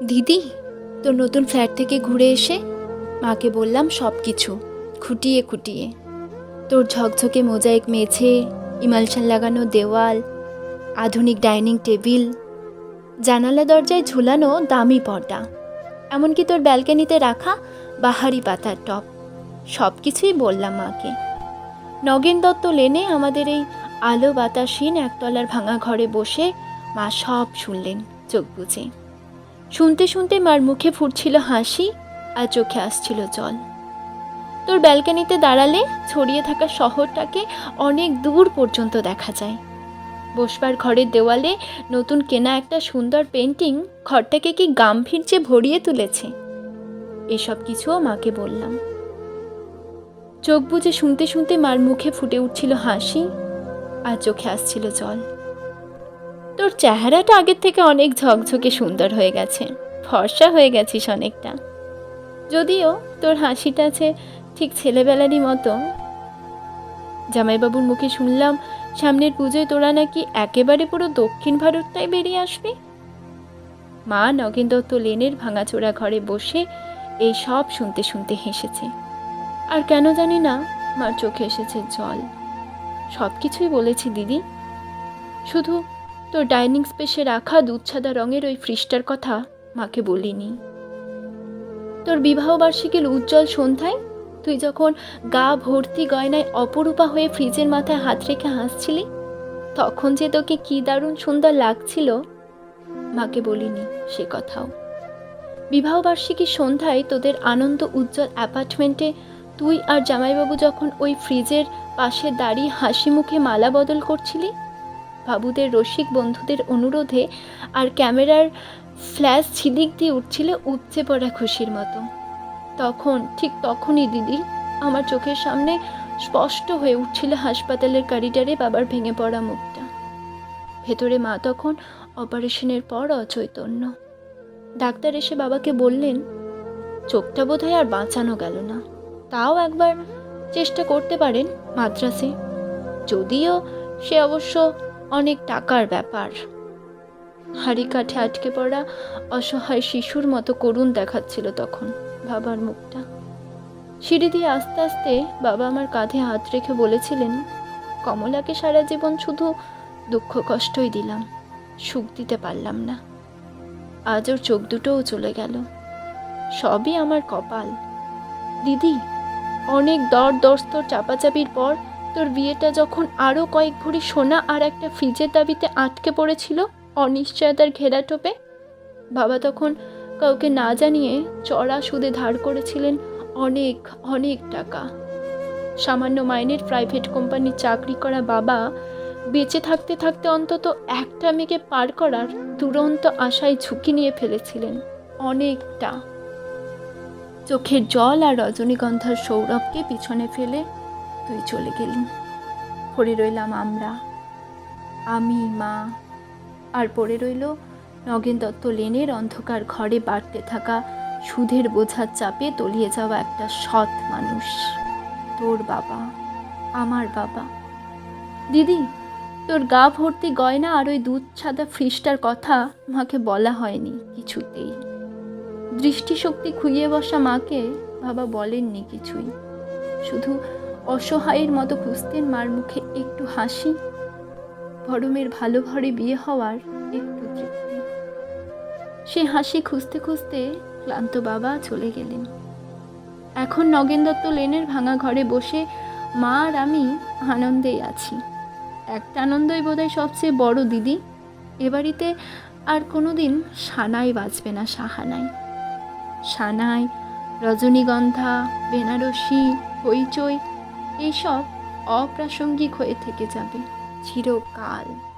দিদি, তোর নতুন ফ্ল্যাট থেকে ঘুরে এসে মাকে বললাম সব কিছু খুঁটিয়ে খুঁটিয়ে। তোর ঝকঝকে মোজাইক মেঝে, ইমালশান লাগানো দেওয়াল, আধুনিক ডাইনিং টেবিল, জানালা দরজায় ঝুলানো দামি পর্দা, এমনকি তোর ব্যালকনিতে রাখা বাহারি পাতার টপ সব কিছুই বললাম মাকে। নগেন দত্ত লেনে আমাদের এই আলো বাতাসহীন একতলার ভাঙা ঘরে বসে মা সব শুনলেন, চোখ বুঝে শুনতে শুনতে মার মুখে ফুটছিল হাসি আর চোখে আসছিল জল। তোর ব্যালকানিতে দাঁড়ালে ছড়িয়ে থাকা শহরটাকে অনেক দূর পর্যন্ত দেখা যায়। বসবার ঘরের দেওয়ালে নতুন কেনা একটা সুন্দর পেন্টিং ঘরটাকে কি গাম্ভীর্যে ভরিয়ে তুলেছে? এসব কিছুও মাকে বললাম। চোখ বুজে শুনতে শুনতে মার মুখে ফুটে উঠছিল হাসি আর চোখে আসছিল জল। তোর চেহারাটা আগের থেকে অনেক ঝকঝকে সুন্দর হয়ে গেছে। ফর্সা হয়ে গেছিস অনেকটা। যদিও তোর হাসিটা আছে ঠিক ছেলেবেলারই মতো। জামাইবাবুর মুখে শুনলাম, সামনের পুজোয় তোরা নাকি একেবারে পুরো দক্ষিণ ভারতটাই বেরিয়ে আসবি। মা নগেন দত্ত লেনের ভাঙাচোরা ঘরে বসে এই সব শুনতে শুনতে হেসেছে। আর কেন জানি না মার চোখে এসেছে জল। সব কিছুই বলেছি দিদি। শুধু তোর ডাইনিং স্পেসে রাখা দুধ সাদা রঙের ওই ফ্রিজটার কথা মাকে বলিনি। তোর বিবাহবার্ষিকীর উজ্জ্বল সন্ধ্যায় তুই যখন গা ভর্তি গয়নায় অপরূপা হয়ে ফ্রিজের মাথায় হাত রেখে হাসছিলি, তখন যে তোকে কি দারুণ সুন্দর লাগছিল মাকে বলিনি সে কথাও। বিবাহ বার্ষিকীর সন্ধ্যায় তোদের আনন্দ উজ্জ্বল অ্যাপার্টমেন্টে তুই আর জামাইবাবু যখন ওই ফ্রিজের পাশে দাঁড়িয়ে হাসি মুখে মালা বদল করছিলি বাবুদের রসিক বন্ধুদের অনুরোধে আর ক্যামেরার ফ্ল্যাশ ছিদিক দিয়ে উঠছিল উপচে পড়া খুশির মতো। তখন, ঠিক তখনই দিদি আমার চোখের সামনে স্পষ্ট হয়ে উঠছিল হাসপাতালের করিডারে বাবার ভেঙে পড়া মুখটা। ভেতরে মা তখন অপারেশনের পর অচৈতন্য। ডাক্তার এসে বাবাকে বললেন, চোখটা বোধহয় আর বাঁচানো গেল না। তাও একবার চেষ্টা করতে পারেন মাদ্রাসে। যদিও সে অবশ্য অনেক টাকার ব্যাপার। হাড়ি কাঠে আটকে পড়া অসহায় শিশুর মতো করুণ দেখাচ্ছিল তখন বাবার মুখটা। সিঁড়ি দিয়ে আস্তে আস্তে বাবা আমার কাঁধে হাত রেখে বলেছিলেন, কমলাকে সারা জীবন শুধু দুঃখ কষ্টই দিলাম, সুখ দিতে পারলাম না। আজ ওর চোখ দুটোও চলে গেল। সবই আমার কপাল। দিদি, অনেক দর দস্তর চাপাচাপির পর তোর বিয়েটা যখন আরও কয়েক ভরি সোনা আর একটা ফ্রিজের দাবিতে আটকে পড়েছিল অনিশ্চয়তার ঘেরা টোপে, বাবা তখন কাউকে না জানিয়ে চড়া সুদে ধার করেছিলেন অনেক অনেক টাকা। সামান্য মাইনের প্রাইভেট কোম্পানির চাকরি করা বাবা বেঁচে থাকতে থাকতে অন্তত একটা মেয়েকে পার করার দুরন্ত আশায় ঝুঁকি নিয়ে ফেলেছিলেন অনেকটা। চোখের জল আর রজনীগন্ধার সৌরভকে পিছনে ফেলে তুই চলে গেলি। পড়ে রইলাম আমরা। আমি, মা। আর পড়ে রইল নগেন দত্ত লেনের অন্ধকার ঘরে বাড়তে থাকা সুধের বোঝার চাপে তলিয়ে যাওয়া একটা সৎ মানুষ। তোর বাবা, আমার বাবা। দিদি, তোর গা ভর্তি গয়না আর ওই দুধ সাদা ফ্রিজটার কথা মাকে বলা হয়নি কিছুতেই। দৃষ্টিশক্তি খুইয়ে বসা মাকে বাবা বলেননি কিছুই। শুধু অসহায়ের মতো খুঁজতেন মার মুখে একটু হাসি ভরমের ভালো ঘরে বিয়ে হওয়ার একটু তৃপ্তি। সে হাসি খুঁজতে খুঁজতে ক্লান্ত বাবা চলে গেলেন। এখন নগেন দত্ত লেনের ভাঙা ঘরে বসে মা আর আমি আনন্দেই আছি। একটা আনন্দই বোধহয় সবচেয়ে বড় দিদি। এ বাড়িতে আর কোনো দিন সানাই বাজবে না সাহানাই। সানাই, রজনীগন্ধা, বেনারসি, হইচই এইসব অপ্রাসঙ্গিক হয়ে থেকে যাবে। চিরকাল।